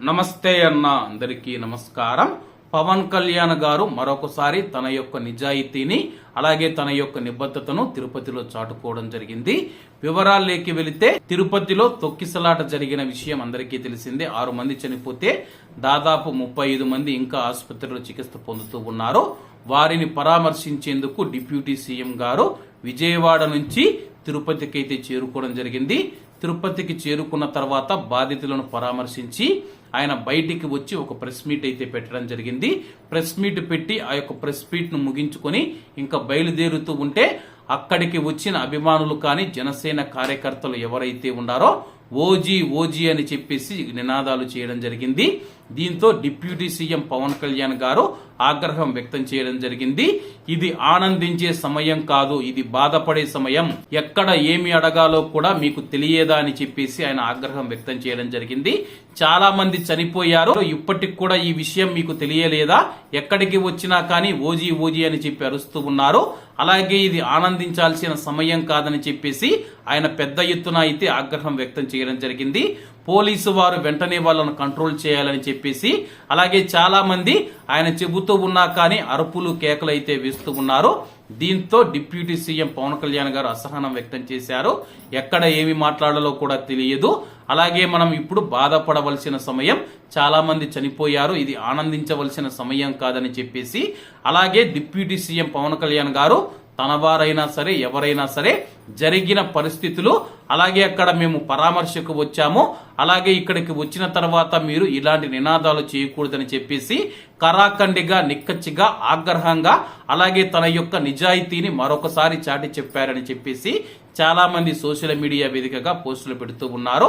నమస్తే అన్న అందరికీ నమస్కారం. పవన్ కళ్యాణ్ గారు మరొకసారి తన యొక్క నిజాయితీని అలాగే తన యొక్క నిబద్ధతను తిరుపతిలో చాటుకోవడం జరిగింది. వివరాల్లోకి వెళితే తిరుపతిలో తొక్కిసలాట జరిగిన విషయం అందరికీ తెలిసిందే. ఆరు మంది చనిపోతే దాదాపు ముప్పై ఐదు మంది ఇంకా ఆసుపత్రిలో చికిత్స పొందుతూ ఉన్నారు. వారిని పరామర్శించేందుకు డిప్యూటీ సీఎం గారు విజయవాడ నుంచి తిరుపతికి అయితే చేరుకోవడం జరిగింది. తిరుపతికి చేరుకున్న తర్వాత బాధితులను పరామర్శించి ఆయన బయటికి వచ్చి ఒక ప్రెస్ మీట్ అయితే పెట్టడం జరిగింది. ప్రెస్ మీట్ పెట్టి ఆ యొక్క ప్రెస్ మీట్ను ముగించుకొని ఇంకా బయలుదేరుతూ ఉంటే అక్కడికి వచ్చిన అభిమానులు కానీ జనసేన కార్యకర్తలు ఎవరైతే ఉన్నారో ఓజీ ఓజీ అని చెప్పేసి నినాదాలు చేయడం జరిగింది. దీంతో డిప్యూటీ సీఎం పవన్ కళ్యాణ్ గారు ఆగ్రహం వ్యక్తం చేయడం జరిగింది. ఇది ఆనందించే సమయం కాదు ఇది బాధపడే సమయం. ఎక్కడ ఏమి అడగాలో కూడా మీకు తెలియదా అని చెప్పేసి ఆయన ఆగ్రహం వ్యక్తం చేయడం జరిగింది. చాలా మంది చనిపోయారు. ఇప్పటికి కూడా ఈ విషయం మీకు తెలియలేదా? ఎక్కడికి వచ్చినా కానీ ఓజీ ఓజీ అని చెప్పి అరుస్తూ ఉన్నారు. అలాగే ఇది ఆనందించాల్సిన సమయం కాదని చెప్పేసి ఆయన పెద్ద ఎత్తున అయితే ఆగ్రహం వ్యక్తం చేయడం జరిగింది. పోలీసు వారు వెంటనే వాళ్ళను కంట్రోల్ చేయాలని చెప్పేసి అలాగే చాలా మంది ఆయన చెబుతూ ఉన్నా కానీ అరుపులు కేకలు అయితే వేస్తూ ఉన్నారు. దీంతో డిప్యూటీ సీఎం పవన్ కళ్యాణ్ గారు అసహనం వ్యక్తం చేశారు. ఎక్కడ ఏమి మాట్లాడాలో కూడా తెలియదు. అలాగే మనం ఇప్పుడు బాధపడవలసిన సమయం చాలా మంది చనిపోయారు ఇది ఆనందించవలసిన సమయం కాదని చెప్పేసి అలాగే డిప్యూటీ సీఎం పవన్ కళ్యాణ్ గారు తన వారైనా సరే ఎవరైనా సరే జరిగిన పరిస్థితులు అలాగే అక్కడ మేము పరామర్శకు వచ్చాము అలాగే ఇక్కడికి వచ్చిన తర్వాత మీరు ఇలాంటి నినాదాలు చేయకూడదని చెప్పేసి కరాఖండిగా నిక్కచ్చిగా ఆగ్రహంగా అలాగే తన యొక్క నిజాయితీని మరొకసారి చాటి చెప్పారని చెప్పేసి చాలా మంది సోషల్ మీడియా వేదికగా పోస్టులు పెడుతూ ఉన్నారు.